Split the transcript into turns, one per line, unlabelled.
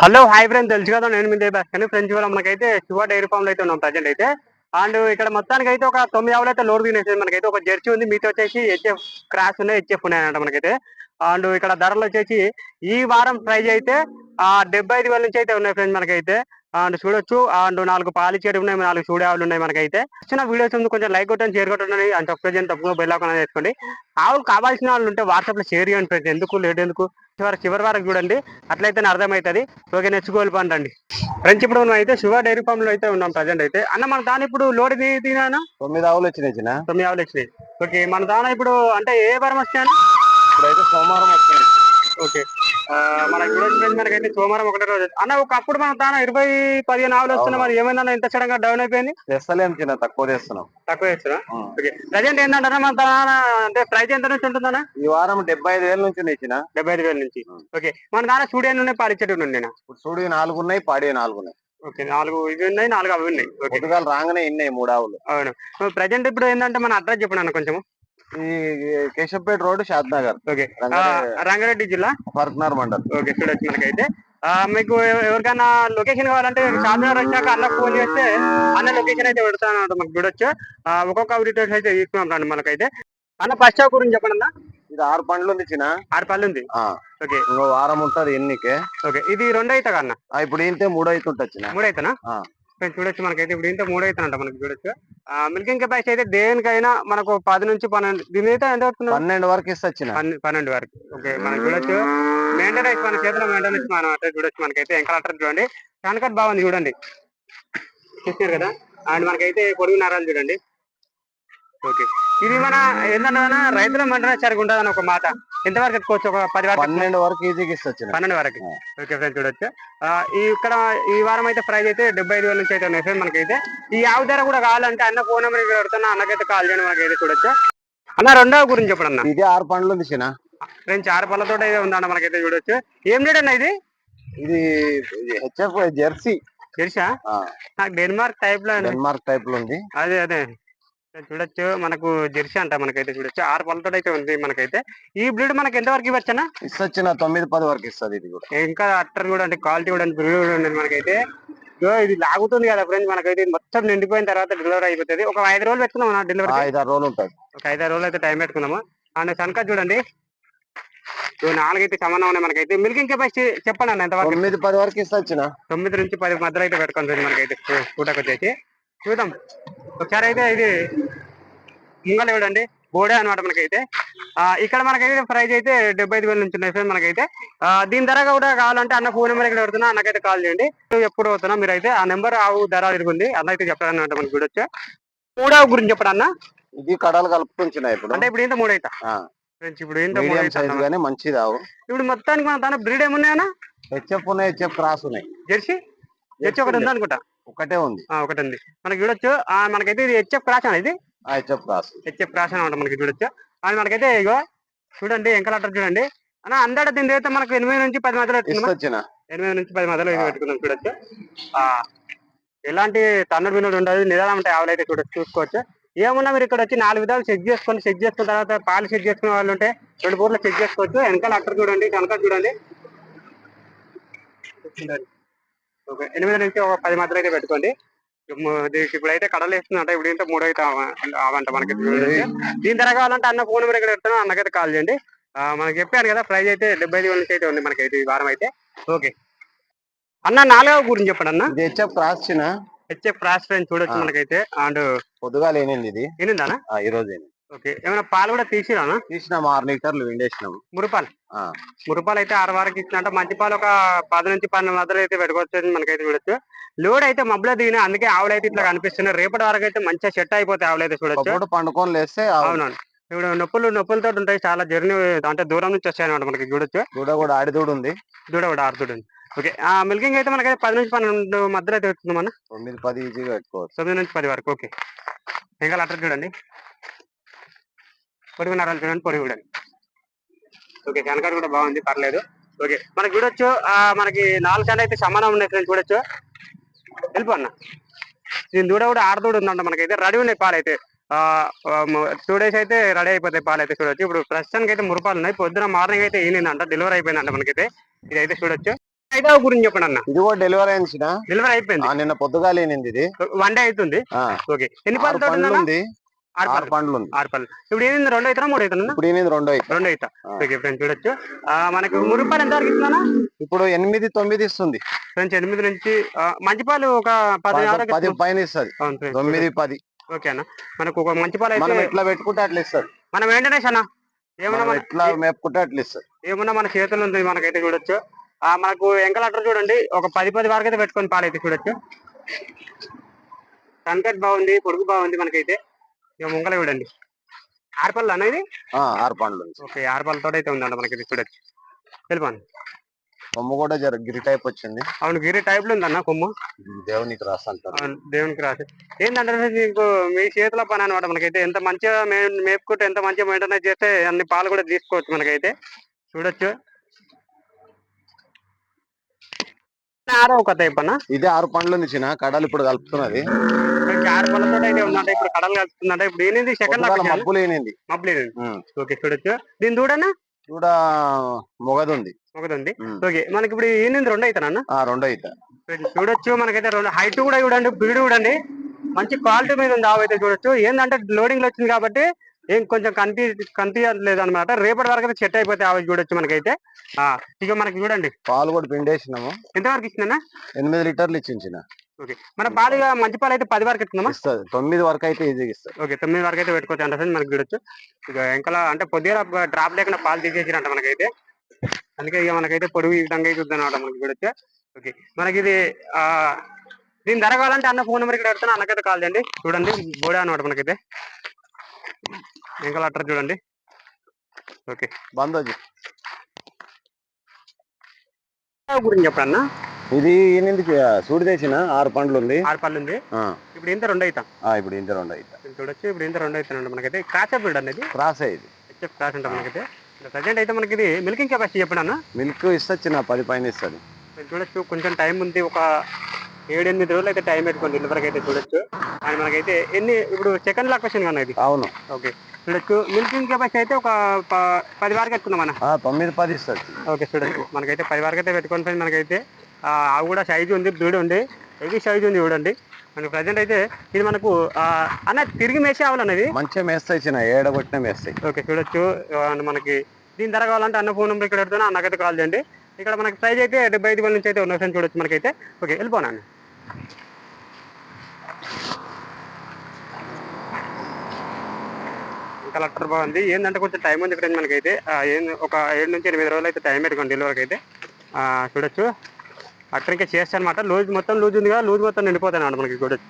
Hello hi friend తెలుసు కదా నేను మీ దేబాస్ కానీ ఫ్రెండ్స్ ఇవాళ మనకైతే శివ డైరీ ఫామ్లో అయితే ఉన్నాం ప్రజెంట్ అయితే. అండ్ ఇక్కడ మొత్తానికి అయితే ఒక తొమ్మిది ఆవులు అయితే లోడ్ తినేసింది మనకైతే ఒక జెర్సీ ఉంది మీతో వచ్చేసి హెచ్ఎఫ్ క్రాస్ ఉన్నాయి హెచ్ఎఫ్ ఉన్నాయంట మనకైతే. అండ్ ఇక్కడ ధరలు వచ్చేసి ఈ వారం ప్రైజ్ అయితే ఆ డెబ్బై ఐదు వేల నుంచి అయితే ఉన్నాయి ఫ్రెండ్స్ మనకైతే. అండ్ చూడొచ్చు. అండ్ నాలుగు పాలు చెడు ఉన్నాయి నాలుగు చూడే ఆవులు ఉన్నాయి మనకైతే. వచ్చిన వీడియోస్ ఉంది కొంచెం లైక్ కొట్టండి షేర్ కొట్టండి అండ్ సబ్స్క్రైబ్ చేయండి తప్పకుండా బెల్ ఐకాన్ చేసుకోండి ఆవులు కావాల్సిన వాళ్ళు ఉంటే వాట్సాప్లో షేర్ చేయండి ఫ్రెండ్స్ ఎందుకు? లేట్ ఎందుకు? చివరి చివరి వరకు చూడండి. అట్లయితే అర్థమవుతుంది. ఓకే నెచ్చుకోవాలి పంటండి ఫ్రెండ్స్ ఇప్పుడు మనం అయితే శివ డైరీ ఫామ్లో అయితే ఉన్నాం ప్రజెంట్ అయితే. అన్న మన దాని ఇప్పుడు లోడ్ తీనా
తొమ్మిది ఆవులు వచ్చినాయి
తొమ్మిది ఆవులు వచ్చినాయి. ఓకే మన దాన ఇప్పుడు అంటే ఏ వారం వస్తాయని
ఇప్పుడైతే సోమవారం వస్తుంది
ఓకే. మన ఇప్పుడు మనకైతే సోమవారం ఒకటే రోజు అంటే ఒకప్పుడు మన దాన ఇరవై పదిహేను ఆవులు వస్తున్నాయి మరి ఏమైందన్న ఇంత సడన్ డౌన్ అయిపోయింది?
తెస్తలేం చిన్న తక్కువ తెస్తున్నాం.
తక్కువ చేస్తున్నా
ఆ.
ఓకే. ప్రజెంట్ ఏంటంటారా మన దాన అంటే ప్రైస్ ఎంత నుంచి ఉంటుందన్నా?
ఈ వారం డెబ్బై ఐదు వేల నుంచి ఉన్నాయి చిన్న.
డెబ్బై ఐదు వేల నుంచి. ఓకే. మన దాన స్టూడియో ఉన్నాయి పాలిచ్చేటి ఉన్నాయి
చూడు నాలుగు ఉన్నాయి పాడి నాలుగు ఉన్నాయి.
ఓకే. నాలుగు ఇవి ఉన్నాయి నాలుగు అవి ఉన్నాయి.
రాగానే ఇన్నాయి మూడు ఆవులు.
అవును. ప్రజెంట్ ఇప్పుడు ఏంటంటే మన అడ్రస్ చెప్పండి అన్న కొంచెం
ఈ కేశంపేట రోడ్ షాద్ నగర్.
ఓకే.
రంగారెడ్డి-
జిల్లా?
ఫర్క్నార్ మండల్.
ఓకే చూడొచ్చు మనకైతే. మీకు ఎవ- ఎవరికైనా లొకేషన్ కావాలంటే షాద్నగర్ వచ్చాక అన్న ఫోన్ చేస్తే అన్న లొకేషన్ అయితే పెడతాను మనకు చూడొచ్చు. ఆ, ఒక్కొక్క డీటెయిల్స్ అయితే తీసుకున్నాం రండి మనకైతే. అన్న ఫస్ట్ షాప్ గురించి చెప్పండి అన్న.
ఇది ఆరు పండ్లు ఉంది చిన్న.
ఆరు పళ్ళు ఉంది? ఓకే.
ఇంకో వారం ఉంటది ఎన్నికే.
ఓకే ఇది రెండు అవుతా అన్న
ఇప్పుడు ఇంతే మూడు అవుతుంటది చిన్న.
మూడు అవుతానా. ఫ్రెండ్స్ చూడొచ్చు మనకైతే ఇప్పుడు ఇంత మూడు అవుతానంట మనకి చూడొచ్చు. మిల్కింగ్ కెపాసిటీ అయితే దేనికైనా మనకు పది నుంచి పన్నెండు దీని అయితే ఎంత అవుతుంది?
పన్నెండు వరకు ఇస్తా
పన్నెండు వరకు. ఓకే మనం చూడొచ్చు. మెయింటెనెన్స్ మన చేతిలో మెయింటెనెన్స్ మనం అట్లా చూడొచ్చు మనకైతే. ఎంకల్ అట్టర్ చూడండి. కనకట్ బాగుంది చూడండి. చూసారు కదా? అండ్ మనకైతే పొడుగు నరాలు చూడండి. ఓకే. ఇది మన ఏంటన్నా రైతుల మెయింటెనెన్స్ సరిగా ఉంటుంది అని ఒక మాట. ఎంతవరకు ఎత్తుకోవచ్చు? ఒక పది వరకు
పన్నెండు వరకు ఈజీగా ఇస్తా చిన్న
పన్నెండు వరకు. ఓకే ఫ్రెండ్స్ చూడొచ్చు. ఇక్కడ ఈ వారం అయితే ప్రైస్ అయితే డెబ్బై ఐదు వేల నుంచి అయితే ఉన్నాయి ఫ్రెండ్ మనకైతే. ఈ ఆవు ధర కూడా కావాలంటే అన్న ఫోన్ నెంబర్ ఇక్కడ పెడుతున్నా అన్నకైతే కాల్ చేయండి మనకైతే చూడొచ్చు. అన్న రెండవ గురించి చెప్పండి అన్న
ఇది ఆరు పండ్లు ఉంది చిన్న.
ఫ్రెండ్స్ ఆరు పళ్ళతో అయితే ఉందన్న మనకైతే చూడొచ్చు. ఏం రేట్ అన్న ఇది?
ఇది హెచ్ఎఫ్ జెర్సీ. ఆ,
నాకు డెన్మార్క్ టైప్లో
డెన్మార్క్ టైప్లో ఉంది.
అదే అదే. చూడొచ్చు. మనకు జెర్సీ అంట మనకైతే చూడొచ్చు. ఆరు పళ్ళతో అయితే ఉంది మనకైతే. ఈ బ్రీడ్ మనకి ఎంత వరకు ఇవ్వచ్చనా
ఇస్తొచ్చిన తొమ్మిది పది వరకు ఇస్తుంది ఇది కూడా.
ఇంకా అట్టర్ కూడా అంటే క్వాలిటీ కూడా బ్రీడ్ కూడా ఉండదు మనకైతే. ఇది లాగుతుంది కదా ఫ్రెండ్స్ మనకైతే. మొత్తం నిండిపోయిన తర్వాత డెలివరీ అయిపోతుంది. ఒక ఐదు రోజులు పెట్టుకున్నాం డెలివరీ
ఐదు ఆరు రోజులు ఉంటుంది
ఒక ఐదారు రోజులు అయితే టైం పెట్టుకున్నాము అండ్ సన్కా చూడండి. నాలుగైతే సమానం ఉన్నాయి మనకైతే. మిల్కింగ్ కెపాసిటీ చెప్పండి అన్న ఎంతవరకు
తొమ్మిది పది వరకు ఇస్తొచ్చిన.
తొమ్మిది నుంచి పది మధ్యలో అయితే పెట్టుకోండి మనకైతే. పూటకు వచ్చేసి చూద్దాం. ఒకసారి అయితే ఇది ముంగలు చూడండి బోడే అనమాట మనకైతే. ఆ, ఇక్కడ మనకైతే ప్రైస్ అయితే డెబ్బై ఐదు వేల నుంచి ఉన్నాయి ఫ్రెండ్ మనకైతే. ఆ, దీని ధర కూడా కావాలంటే అన్న ఫోన్ నెంబర్ ఇక్కడ పెడుతున్నా అన్నకైతే కాల్ చేయండి. ఎప్పుడు అవుతున్నా మీరు అయితే ఆ నెంబర్ ఆవు ధర ఇరుగుంది అన్న అయితే చెప్పారన్నమాట మనకి చూడొచ్చు మూడవ గురించి చెప్పండి అన్న.
ఇది కడలు కలుపుతుంచిన ఇప్పుడు.
అంటే ఇప్పుడు ఇంత మూడు అవుతా ఫ్రెండ్స్ ఇప్పుడు ఇంత మూడు
మీడియం
అవుతా
సైజ్ గానీ మంచిది ఆవు
ఇప్పుడు మొత్తానికి మన దాని బ్రీడ్ ఏమున్నాయన్నా
హెచ్ఎఫ్ ఉన్నాయి హెచ్ఎఫ్ క్రాస్ ఉన్నాయి.
జెర్సీ? జెర్సీ ఒకటి ఉంది అనుకుంటా?
ఒకటే ఉంది.
ఒకటి ఉంది. మనకి చూడొచ్చు. ఆ, మనకైతే ఇది హెచ్ఎఫ్ క్రాస్ ఇది?
హెచ్ఎఫ్ క్రాస్
హెచ్ఎఫ్ క్రాస్ అనమాట మనకి చూడొచ్చు. అది మనకైతే ఇగో చూడండి ఎంకలాటర్ చూడండి. అన్న అందడ దీని అయితే మనకు ఎనిమిది నుంచి పది మధ్యలో ఎనిమిది నుంచి పది మధ్యలో పెట్టుకుందాం చూడొచ్చు. ఆ, ఎలాంటి తన్నుడు బిన్నుడు ఉండదు. నిదానం ఉంటాయి ఆవులు అయితే చూడొచ్చు చూసుకోవచ్చు. ఏమున్నా మీరు ఇక్కడ వచ్చి నాలుగు విధాలు చెక్ చేసుకొని చెక్ చేసుకున్న తర్వాత పాలు చెక్ చేసుకునే వాళ్ళు ఉంటే రెండు పూర్లు చెక్ చేసుకోవచ్చు. వెనకాల అక్కడ చూడండి కనుక చూడండి. ఓకే. ఎనిమిది నుంచి ఒక పది మధ్యలో అయితే పెట్టుకోండి దీనికి ఇప్పుడైతే కడలు వేస్తుందంట ఇప్పుడు ఇంత మూడు అయితే అవ- అవంట మనకి. దీని ధర కావాలంటే అన్న ఫోన్ నెంబర్ ఇక్కడ పెడతాను. అన్నకైతే కాల్ చేయండి. మనకి చెప్పాను కదా ప్రైస్ అయితే డెబ్బై ఐదు వేల నుంచి అయితే ఉంది మనకైతే ఈ వారం అయితే. ఓకే. అన్న నాలుగవ గురించి చెప్పండి అన్న.
హెచ్ఎఫ్ క్రాస్ చిన్న.
హెచ్ఎఫ్ ఫ్రెండ్ చూడొచ్చు. మనకైతే. అండ్
పొద్దుగా లేనింది ఇది?
ఏనిందానా
ఆ, ఈ రోజు ఏనింది.
ఓకే. ఏమైనా పాలు కూడా తీసిరానా?
తీసినాం ఆరు లీటర్లు విండేసినాం.
మురుపాలు? మురుపాలు అయితే ఆరు వరకు ఇచ్చినట్ట మంచి పాలు ఒక పది నుంచి పన్నెండు మధ్యలో అయితే పెట్టుకోవచ్చు మనకైతే చూడొచ్చు. లోడ్ అయితే మబ్బులో దిగిన అందుకే ఆవులు అయితే ఇట్లా కనిపిస్తున్నాయి. రేపటి వరకు అయితే మంచిగా సెట్ అయిపోతాయి ఆవులు అయితే చూడొచ్చు.
పండుకొని లేస్తే
అవునవును. ఇప్పుడు నొప్పులు నొప్పులతో ఉంటాయి. చాలా జర్నీ అంటే దూరం నుంచి వస్తాయి అనమాట మనకి చూడొచ్చు.
దూడ కూడా ఆడిదూడు ఉంది.
దూడ కూడా ఆరుతుడు ఓకే. ఆ మిల్కింగ్ అయితే మనకైతే పది నుంచి పన్నెండు మధ్యలో అయితే వస్తుంది మన
తొమ్మిది పది ఈజీగా పెట్టుకోవచ్చు.
తొమ్మిది నుంచి పది వరకు. ఓకే. ఇంకా అట్లా చూడండి. పొడుగు నరాలు చూడండి పొడుగు చూడండి ఓకే కనకాడ కూడా బాగుంది పర్లేదు. ఓకే మనకి చూడొచ్చు ఆ, మనకి నాలుగు సార్లు అయితే సమానం ఉన్నాయి ఫ్రెండ్స్ చూడొచ్చు. వెళ్ళిపో అన్న. దీని దూడ కూడా ఆడదూడ ఉందంట మనకైతే రెడీ ఉన్నాయి పాలు అయితే టూ డేస్ అయితే రెడీ అయిపోతాయి పాలు అయితే చూడొచ్చు. ఇప్పుడు ప్రస్తుతానికి అయితే మురుపాలు ఉన్నాయి పొద్దున మార్నింగ్ అయితే ఈనిందంట డెలివరీ అయిపోయిందంట మనకైతే. ఇదైతే చూడొచ్చు. ఐదవ గురించి చెప్పండి అన్న.
ఇది కూడా డెలివరీ అయించిన
డెలివరీ అయిపోయింది.
నిన్న పొద్దుగాలేనింది ఇది.
వన్ డే అవుతుంది. ఓకే ఎన్ని ఉందన్న?
ఉంది
ఆరు
పండ్లు ఉంది
ఆరు పళ్ళు ఇప్పుడు ఏంది రెండు అవుతారా మూడు అవుతానా
ఇప్పుడు ఈయనది రెండో అయితే
రెండు అవుతా. ఓకే ఫ్రెండ్స్ చూడొచ్చు. ఆ, మనకు మురుపాలు ఎంత వరకు ఇస్తున్నా
ఇప్పుడు ఎనిమిది తొమ్మిది ఇస్తుంది.
ఫ్రెండ్స్ ఎనిమిది నుంచి మంచి పాలు ఒక పది
పైన ఇస్తుంది. తొమ్మిది పది.
ఓకే అన్న. మనకు ఒక మంచి పాలు అయితే
మనం ఎట్లా పెట్టుకుంటే అట్లా ఇస్తారు
మనం ఏంటనే అన్న? ఏమన్నా
మనం
మన
ఎట్లా మేపుకుంటే అట్లా ఇస్తారు
ఏమన్నా మన చేతుల్లో ఉంది మనకైతే చూడొచ్చు. ఆ మనకు ఎంకలట్టర్ చూడండి. ఒక పది పది వరకు అయితే పెట్టుకొని పాలు అయితే చూడొచ్చు. కంకట్ బాగుంది పొడుగు బాగుంది మనకైతే. ఇక ముంగల చూడండి. ఆరుపల్లి అన్న ఇది?
ఆరు పండ్లు
ఓకే ఆరుపల్లతో అయితే ఉందండి మనకి చూడొచ్చు. వెళ్ళిపోండి.
కొమ్ము కూడా జర గిరి టైప్ వచ్చింది.
అవును గిరి టైప్లో ఉందన్న కొమ్ము.
దేవునికి రాసి అంటారు.
దేవునికి రాసి. ఏంటంటే మీకు మీ చేతుల పని అనమాట మనకైతే. ఎంత మంచిగా మే మేపుకుంటే ఎంత మంచిగా మెయింటెనెన్స్ చేస్తే అన్ని పాలు కూడా తీసుకోవచ్చు మనకైతే. చూడొచ్చు. ఆరో ఒక టైప్ అన్న
ఇది ఆరు పండ్లు ఉంది చిన్న కడలు ఇప్పుడు కలుపుతున్నది.
ఆరు పళ్ళతో అయితే ఉందంటే ఇప్పుడు కడలు కలుపుతుందంటే ఇప్పుడు ఏంది సెకండ్
మబ్బులు ఏనింది.
మబ్బులేదు
ఉమ్.
ఓకే చూడొచ్చు. దీని దూడనా?
కూడా మొగది ఉంది ఉమ్.
ఓకే మనకి ఇప్పుడు ఏంది రెండు అవుతానన్న
ఆ రెండో అయితే
చూడొచ్చు మనకైతే రెండు. హైట్ కూడా చూడండి బీడు చూడండి. మంచి క్వాలిటీ మీద ఉంది ఆవు అయితే చూడొచ్చు. ఏంటంటే లోడింగ్లో వచ్చింది కాబట్టి ఏం కొంచెం కనిపి కనిపించట్లేదు అనమాట రేపటి వరకు అయితే సెట్ అయిపోతే ఆవు చూడొచ్చు మనకైతే. ఇక మనకి చూడండి.
పాలు కూడా పిండేసినాము.
ఎంతవరకు ఇస్తుందన్నా
ఎనిమిది లీటర్లు ఇచ్చించిన.
ఓకే. మన పాలు ఇక మంచి పాలు అయితే పది వరకు ఇస్తుందమ్మా
ఇస్తుంది. తొమ్మిది వరకు అయితే ఈజీగా ఇస్తుంది.
ఓకే. తొమ్మిది వరకు అయితే పెట్టుకోవచ్చు అంటే మనకి చూడొచ్చు. ఇక ఇంకా అంటే పొద్దుగా డ్రాప్ లేకుండా పాలు తీసేసిరంట మనకైతే. అందుకే ఇక మనకైతే పొడుగు ఈ విధంగా అయితే అనమాట మనకి చూడొచ్చు. ఓకే. మనకి ఇది ఆ దీని ధర కావాలంటే అన్న ఫోన్ నెంబర్ ఇక్కడ పెడతాను. అన్నకైతే కాల్ చేయండి. చూడండి. బోడే అనమాట మనకైతే. ఇంకా అట్టర్ చూడండి. ఓకే.
బంద్ వచ్చి
గురించి
ఇది ఈయనది సూడి తెచ్చిన ఆరు పండ్లు ఉంది
ఆరు పళ్ళు ఉంది
ఆ,
ఇప్పుడు ఇంత రెండు అవుతాం
ఆ, ఇప్పుడు ఇంత రెండు అయితే
చూడొచ్చు ఇప్పుడు ఇంత రెండు అవుతానండి మనకైతే. కాచా బిల్డ్ అనేది
క్రాస్ అయ్యేది
హెచ్ఎఫ్ క్రాస్ ఉంటుంది మనకైతే. ప్రజెంట్ అయితే మనకి ఇది మిల్కింగ్ కెపాసిటీ చెప్పండి అన్న
మిల్క్ ఇస్తే చిన్న పది పైన ఇస్తుంది.
మీరు చూడొచ్చు కొంచెం టైం ఉంది. ఒక ఏడు ఎనిమిది రోజులు అయితే టైం పెట్టుకోండి. డెలివరీకి అయితే చూడొచ్చు. అండ్ మనకైతే ఎన్ని ఇప్పుడు సెకండ్ లాక్ క్వశ్చన్ కదా ఇది?
అవును.
ఓకే. చూడొచ్చు మిల్కింగ్ కెపాసిటీ అయితే ఒక పది వరకు పెట్టుకుందాం అన్న.
ఆ, తొమ్మిది పది ఇస్తుంది
ఓకే చూడొచ్చు మనకైతే పది వరకు అయితే పెట్టుకొని ఫ్రెండ్స్ మనకైతే ఆ, ఆవు కూడా సైజు ఉంది బ్రీడ్ ఉంది. హెవీ సైజు ఉంది చూడండి. మనకి ప్రజెంట్ అయితే ఇది మనకు అన్న తిరిగి మేసే ఆవులు అనేది
మంచిగా మేస్తాయి చిన్న ఏడగొట్టిన మేస్తాయి.
ఓకే చూడొచ్చు. మనకి దీని ధర కావాలంటే అన్న ఫోన్ నెంబర్ ఇక్కడ పెడుతున్నా అన్నకైతే కాల్ చేయండి. ఇక్కడ మనకి ప్రైజ్ అయితే డెబ్బై ఐదు వేల నుంచి అయితే ఉన్న చూడొచ్చు మనకైతే. ఓకే వెళ్ళిపోనా కలెక్టర్ బాగుంది. ఏంటంటే కొంచెం టైం ఉంది ఫ్రెండ్స్ మనకైతే. ఏం ఒక ఏడు నుంచి ఎనిమిది రోజులు అయితే టైం పెట్టుకోండి డెలివరీకి అయితే. చూడొచ్చు. అక్కడ ఇంకా చేస్తా అనమాట లూజ్ మొత్తం లూజ్ ఉంది కదా లూజ్ మొత్తం నిండిపోతాయి అనమాట మనకి చూడొచ్చు